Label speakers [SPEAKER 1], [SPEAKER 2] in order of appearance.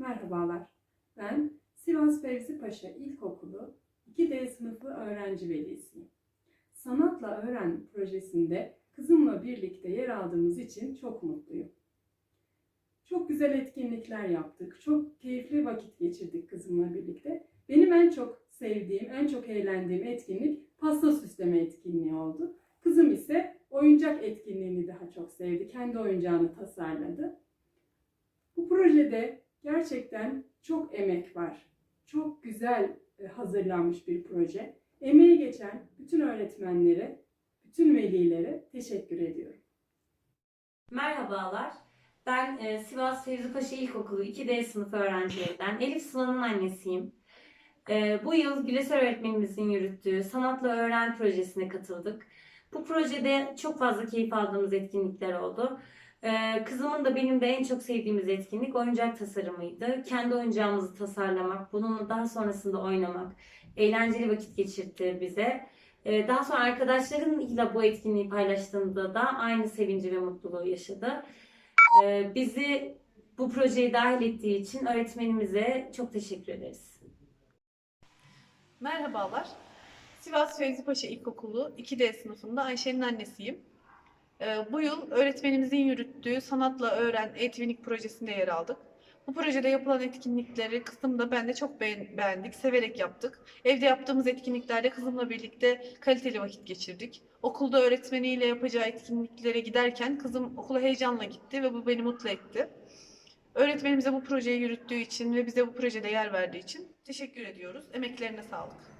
[SPEAKER 1] Merhabalar. Ben Sivas Fevzi Paşa İlkokulu 2D sınıfı öğrenci velisiyim. Sanatla Öğren projesinde kızımla birlikte yer aldığımız için çok mutluyum. Çok güzel etkinlikler yaptık. Çok keyifli vakit geçirdik kızımla birlikte. Benim en çok sevdiğim, en çok eğlendiğim etkinlik pasta süsleme etkinliği oldu. Kızım ise oyuncak etkinliğini daha çok sevdi. Kendi oyuncağını tasarladı. Bu projede gerçekten çok emek var. Çok güzel e, hazırlanmış bir proje. Emeği geçen bütün öğretmenlere, bütün velilere teşekkür ediyorum.
[SPEAKER 2] Merhabalar. Ben e, Sivas Fevzi Paşa İlkokulu 2D sınıf öğrencilerinden Elif Sıla'nın annesiyim. E, bu yıl Güleser öğretmenimizin yürüttüğü Sanatla Öğren projesine katıldık. Bu projede çok fazla keyif aldığımız etkinlikler oldu. E, kızımın da benim de en çok sevdiğimiz etkinlik oyuncak tasarımıydı. Kendi oyuncağımızı tasarlamak, bununla daha sonrasında oynamak, eğlenceli vakit geçirtti bize. Ee, Daha sonra arkadaşlarıyla bu etkinliği paylaştığında da aynı sevinci ve mutluluğu yaşadı. Ee, Bizi bu projeye dahil ettiği için öğretmenimize çok teşekkür ederiz.
[SPEAKER 3] Merhabalar. Sivas Fevzi Paşa İlkokulu 2D sınıfında Ayşe'nin annesiyim. Ee, Bu yıl öğretmenimizin yürüttüğü Sanatla Öğren Eğitimlik projesinde yer aldık. Bu projede yapılan etkinlikleri kızımla ben de çok beğen- beğendik, severek yaptık. Evde yaptığımız etkinliklerde kızımla birlikte kaliteli vakit geçirdik. Okulda öğretmeniyle yapacağı etkinliklere giderken kızım okula heyecanla gitti ve bu beni mutlu etti. Öğretmenimize bu projeyi yürüttüğü için ve bize bu projede yer verdiği için teşekkür ediyoruz. Emeklerine sağlık.